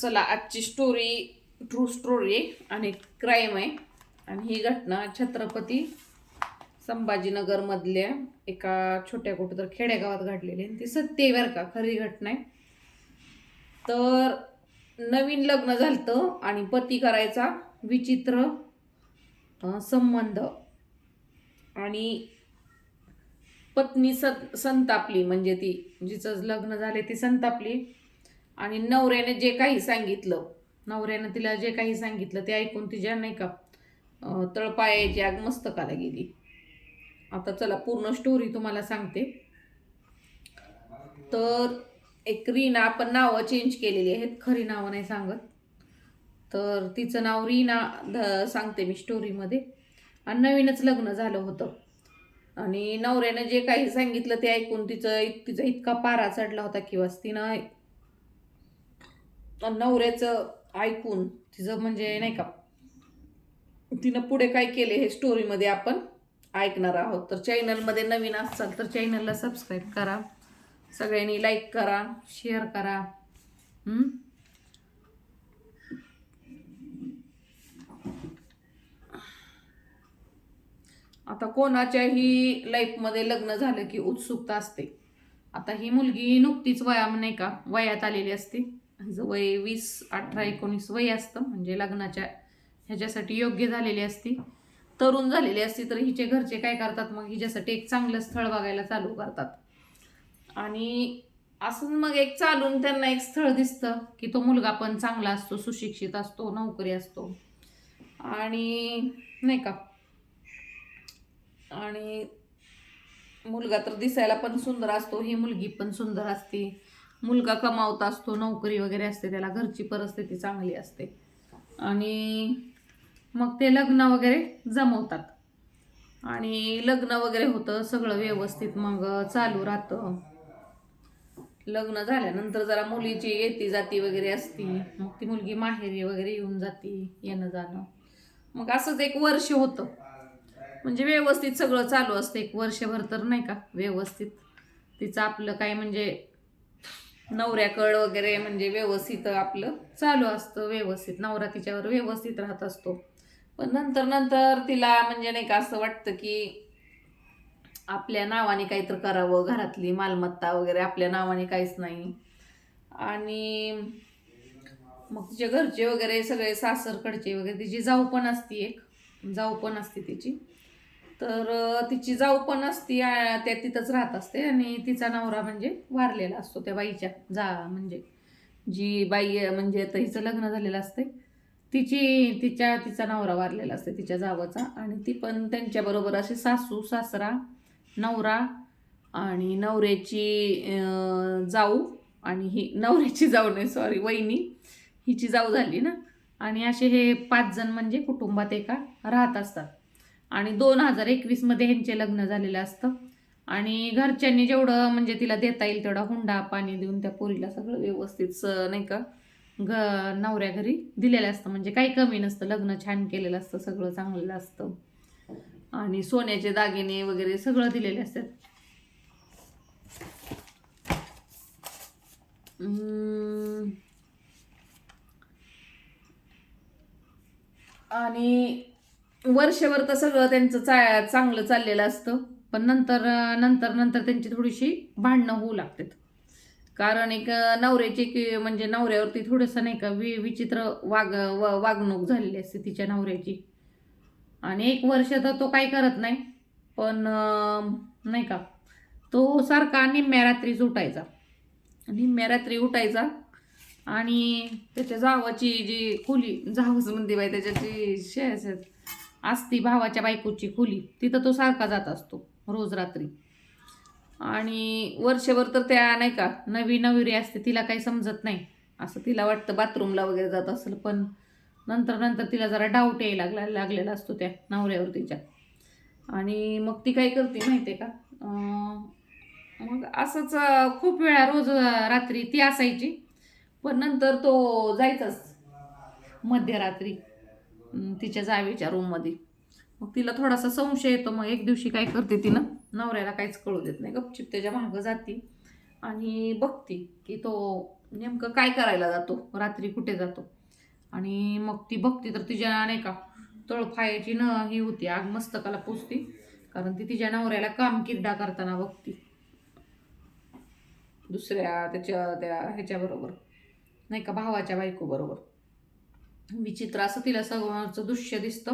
चला आजची story true story आणि क्राईम आहे. आणि ही घटना छत्रपती संभाजीनगरमधल्या एका छोट्या कुठं तर खेडेगावात घडलेली आहे. आणि ती सत्य आहे बरं का खरी घटना आहे. तर नवीन लग्न झालं आणि पती करायचा विचित्र संबंध. आणि पत्नी सं संतापली म्हणजे ती जिचं लग्न झाले ती संतापली. आणि नवऱ्याने जे काही सांगितलं नवऱ्यानं तिला जे काही सांगितलं ते ऐकून तिच्या नाही का तळपायाची आग मस्तकाला गेली. आता चला पूर्ण स्टोरी तुम्हाला सांगते. तर एक रीना आपण नावं चेंज केलेली आहेत खरी नावं नाही सांगत. तर तिचं नाव रीना ध सांगते मी स्टोरीमध्ये आणि नवीनच लग्न झालं होतं. आणि नवऱ्यानं जे काही सांगितलं ते ऐकून तिचं तिचा इतका पारा चढला होता किंवा तिनं नवऱ्याचं ऐकून तिचं म्हणजे नाही का तिनं पुढे काय केले हे स्टोरीमध्ये आपण ऐकणार आहोत. तर चॅनलमध्ये नवीन असाल तर चॅनलला सबस्क्राईब करा. सगळ्यांनी लाईक करा शेअर करा. आता कोणाच्याही लाईफमध्ये लग्न झालं की उत्सुकता असते. आता ही मुलगी नुकतीच वया नाही का वयात आलेली असते. हिचं वय वीस अठरा एकोणीस वय असतं. म्हणजे लग्नाच्या ह्याच्यासाठी योग्य झालेली असती. तरुण झालेली असती तर हिचे घरचे काय करतात? मग हिच्यासाठी एक चांगलं स्थळ बघायला चालू करतात. आणि असंच मग एक चालून त्यांना एक स्थळ दिसतं की तो मुलगा पण चांगला असतो सुशिक्षित असतो नोकरी असतो. आणि नाही का? आणि मुलगा तर दिसायला पण सुंदर असतो ही मुलगी पण सुंदर असते. मुलगा कमावत असतो नोकरी वगैरे असते त्याला घरची परिस्थिती चांगली असते. आणि मग ते लग्न वगैरे जमवतात. आणि लग्न वगैरे होतं सगळं व्यवस्थित मग चालू राहतं. लग्न झाल्यानंतर जरा मुलीची येती जाती वगैरे असती. मग ती मुलगी माहेरी वगैरे येऊन जाती येणं जाणं. मग असंच एक वर्ष होतं. म्हणजे व्यवस्थित सगळं चालू असतं. एक वर्षभर तर नाही का व्यवस्थित. तिचं आपलं काय म्हणजे नवऱ्याकड वगैरे म्हणजे व्यवस्थित आपलं चालू असतं व्यवस्थित. नवरा तिच्यावर व्यवस्थित राहत असतो. पण नंतर नंतर तिला म्हणजे नाही का असं वाटतं की आपल्या नावाने काहीतरी करावं घरातली मालमत्ता वगैरे आपल्या नावाने काहीच नाही. आणि मग तिचे घरचे वगैरे सगळे सासरकडचे वगैरे तिची जाऊ पण असती एक. जाऊ पण असते तिची. तर तिची जाऊ पण असती त्या तिथंच राहत असते आणि तिचा नवरा म्हणजे वारलेला असतो त्या बाईच्या जा म्हणजे जी बाई आहे, म्हणजे आता हिचं लग्न झालेलं असते तिची तिच्या तिचा नवरा वारलेला असते तिच्या जावाचा आणि ती पण त्यांच्याबरोबर असे सासू सासरा नवरा आणि नवऱ्याची जाऊ आणि ही नवऱ्याची जाऊ नाही सॉरी वहिनी हिची जाऊ झाली ना. आणि असे हे पाच जण म्हणजे कुटुंबात एका राहत असतात. आणि दोन हजार एकवीसमध्ये ह्यांचे लग्न झालेलं असतं. आणि घरच्यांनी जेवढं म्हणजे तिला देता येईल तेवढा हुंडा पाणी देऊन त्या पोरीला सगळं व्यवस्थित स- नाही का घ नवऱ्या घरी दिलेलं असतं. म्हणजे काही कमी नसतं. लग्न छान केलेलं असतं सगळं चांगलेलं असतं. आणि सोन्याचे दागिने वगैरे सगळं दिलेले असतात. आणि वर्षभर तर सगळं त्यांचं चा चांगलं चाललेलं असतं. पण नंतर नंतर नंतर त्यांची थोडीशी भांडणं होऊ लागतात. कारण एक नवऱ्याची की म्हणजे नवऱ्यावरती थोडंसं नाही का वि विचित्र वाग व- वागणूक झालेली असते तिच्या नवऱ्याची. आणि एक वर्ष तर तो काही करत नाही. पण नाही का तो सारखा निम्म्या रात्रीच उठायचा. निम्म्या रात्री उठायचा. आणि त्याच्या जावाची जी खोली जावच म्हणते बाई त्याच्याची शे असती भावाच्या बायकोची खोली तिथं तो सारखा जात असतो रोज रात्री. आणि वर्षभर तर त्या नाही का नवी नवरी असते तिला काही समजत नाही. असं तिला वाटतं बाथरूमला वगैरे जात असेल पण नंतर नंतर तिला जरा डाऊट यायला लागला लागलेला असतो त्या नवऱ्यावर तिच्या. आणि मग ती काय करते माहिती आहे का मग असंच खूप वेळा रोज रात्री ती असायची. पण नंतर तो जायचाच मध्यरात्री. तिच्या जावेच्या रूममध्ये मग तिला थोडासा संशय येतो मग एक दिवशी काय करते तिनं नवऱ्याला काहीच कळू देत नाही. गपचिप त्याच्या मागं जाते आणि बघते की तो नेमकं काय करायला जातो रात्री कुठे जातो. आणि मग ती बघती तर तिच्या नाही का तळफायाची न ही होती आग मस्तकाला पोचती कारण ती तिच्या नवऱ्याला काम किड्डा करताना बघती. दुसऱ्या त्याच्या त्या ह्याच्याबरोबर नाही का भावाच्या बायको बरोबर विचित्र असं तिला सगळ्यांचं दृश्य दिसतं.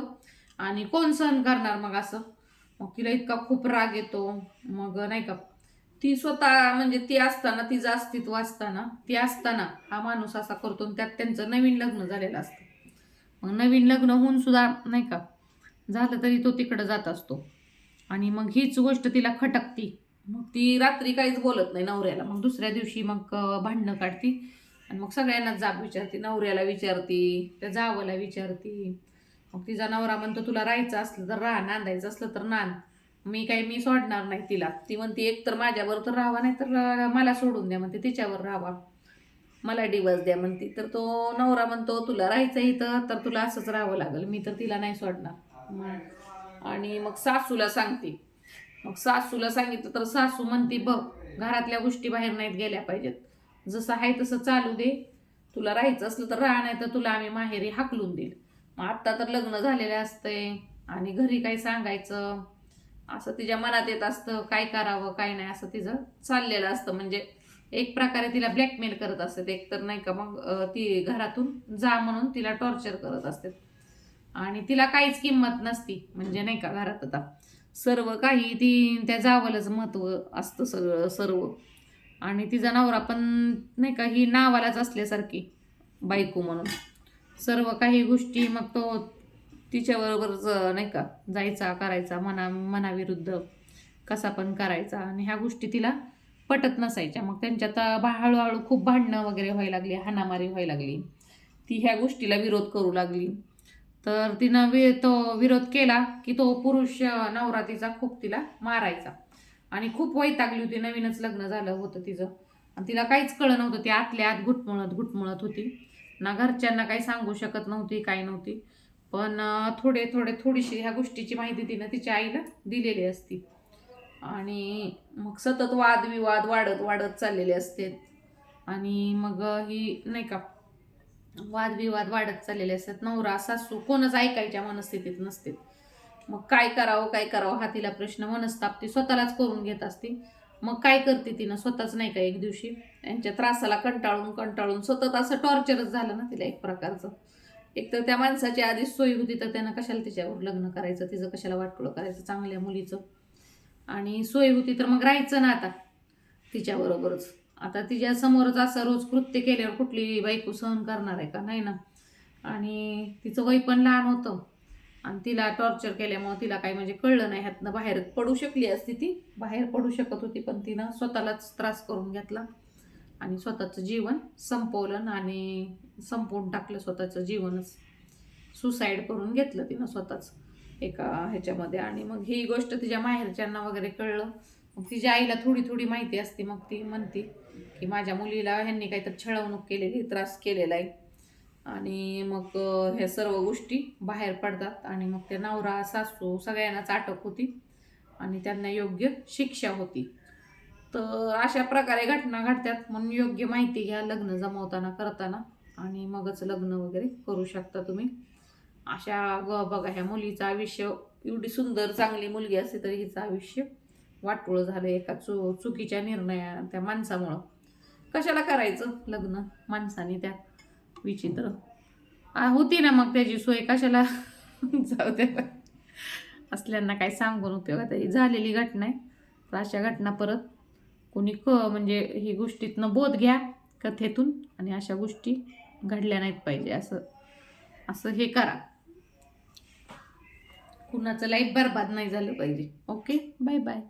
आणि कोण सहन करणार मग असं? मग तिला इतका खूप राग येतो. मग नाही का ती स्वतः म्हणजे ती असताना तिचं अस्तित्व असताना ती असताना हा माणूस असा करतो आणि त्यात त्यांचं नवीन लग्न झालेलं असतं. मग नवीन लग्न होऊन सुद्धा नाही का झालं तरी तो तिकडं जात असतो. आणि मग हीच गोष्ट तिला खटकती. मग ती रात्री काहीच बोलत नाही नवऱ्याला. मग दुसऱ्या दिवशी मग भांडणं काढती. आणि मग सगळ्यांनाच जाब विचारते नवऱ्याला विचारती त्या जावाला विचारती. मग तिचा नवरा म्हणतो तुला राहायचं असलं तर राहा नांदायचं असलं तर नांद. मी काही मी सोडणार नाही तिला. ती म्हणते एक तर माझ्यावर तर राहावा नाही तर मला सोडून द्या म्हणते तिच्यावर राहावा. मला डिवोर्स द्या म्हणते. तर तो नवरा म्हणतो तुला राहायचं इथं तर तुला असंच राहावं लागेल. मी तर तिला नाही सोडणार. मग- आणि मग सासूला सांगते. मग सासूला सांगितलं तर सासू म्हणते बघ घरातल्या गोष्टी बाहेर नाहीत गेल्या पाहिजेत. जसं आहे तसं चालू दे. तुला राहायचं असलं तर राहा नाही तर तुला आम्ही माहेरी हाकलून देईल. मग आत्ता तर लग्न झालेलं असतंय आणि घरी काय सांगायचं? असं तिच्या मनात येत असतं काय करावं काय नाही असं तिचं चाललेलं असतं. म्हणजे एक प्रकारे तिला ब्लॅकमेल करत असतात. एक तर नाही का मग ती घरातून जा म्हणून तिला टॉर्चर करत असतात. आणि तिला काहीच किंमत नसती. म्हणजे नाही का घरात आता सर्व काही ती त्या जावालाच महत्त्व असतं सगळं सर्व. आणि तिचा नवरा पण नाही का ही नावालाच असल्यासारखी बायको म्हणून. सर्व काही गोष्टी मग तो तिच्याबरोबरच नाही का जायचा करायचा मना मनाविरुद्ध कसा पण करायचा. आणि ह्या गोष्टी तिला पटत नसायच्या. मग त्यांच्यात बा- हळूहळू खूप भांडणं वगैरे व्हायला लागली हाणामारी व्हायला लागली. ती ह्या गोष्टीला विरोध करू लागली. तर तिनं वि तो विरोध केला की तो पुरुष नवरात्रीचा खूप तिला मारायचा. आणि खूप वैतागली होती. नवीनच लग्न झालं होतं तिचं. आणि तिला काहीच कळलं नव्हतं. ती आतल्या आत घुटमुळत घुटमुळत होती. ना घरच्यांना काही सांगू शकत नव्हती काय नव्हती. पण थोडे थोडे थोडीशी ह्या गोष्टीची माहिती तिनं तिच्या आईला दिलेली असती. आणि मग सतत वादविवाद वाढत वाढत चाललेले असते. आणि मग ही नाही का वादविवाद वाढत चाललेले असतात. नवरा सासू कोणच ऐकायच्या मनस्थितीत नसते. मग काय करावं काय करावं हा तिला प्रश्न मनस्ताप ती स्वतःलाच करून घेत असते. मग काय करते तिनं? स्वतःच नाही का एक दिवशी? यांच्या त्रासाला कंटाळून कंटाळून सतत असं टॉर्चरच झालं ना तिला एक प्रकारचं. एक तर त्या माणसाची आधीच सोयी होती तर त्यानं कशाला तिच्यावर लग्न करायचं तिचं कशाला वाटोळं करायचं चांगल्या मुलीचं? आणि सोय होती तर मग राहायचं ना आता तिच्याबरोबरच. आता तिच्यासमोरच असं रोज कृत्य केल्यावर कुठली बायको सहन करणार आहे का? नाही ना. आणि तिचं वय पण लहान होतं. आणि तिला टॉर्चर केल्यामुळं तिला काही म्हणजे कळलं नाही. ह्यातनं बाहेर पडू शकली असती ती. बाहेर पडू शकत होती पण तिनं स्वतःलाच त्रास करून घेतला. आणि स्वतःचं जीवन संपवलं आणि संपवून टाकलं स्वतःचं जीवनच. सुसाईड करून घेतलं तिनं स्वतःच एका ह्याच्यामध्ये. आणि मग ही गोष्ट तिच्या माहेरच्यांना वगैरे कळलं. मग तिच्या आईला थोडी थोडी माहिती असते. मग ती म्हणते की माझ्या मुलीला ह्यांनी काहीतरी छळवणूक केलेली त्रास केलेला आहे. आणि मग ह्या सर्व गोष्टी बाहेर पडतात. आणि मग त्या नवरा सासू सगळ्यांनाच अटक होती आणि त्यांना योग्य शिक्षा होती. तर अशा प्रकारे घटना घडतात. म्हणून योग्य माहिती घ्या लग्न जमवताना करताना. आणि मगच लग्न वगैरे करू शकता तुम्ही. अशा ग बघा ह्या मुलीचं आयुष्य एवढी सुंदर चांगली मुलगी असते तरी हिचं आयुष्य वाटोळं झालं एका चु चुकीच्या निर्णया त्या माणसामुळं. कशाला करायचं लग्न माणसाने त्यात? विचित्र. होती ना मग त्याची सोय कशाला? जाऊ द्या असल्यांना काय सांगून उपयोग ही झालेली घटना आहे. तर अशा घटना परत कोणी क म्हणजे ही गोष्टीतनं बोध घ्या कथेतून आणि अशा गोष्टी घडल्या नाहीत पाहिजे. असं असं हे करा. कुणाचं लाईफ बरबाद नाही झालं पाहिजे. Okay bye bye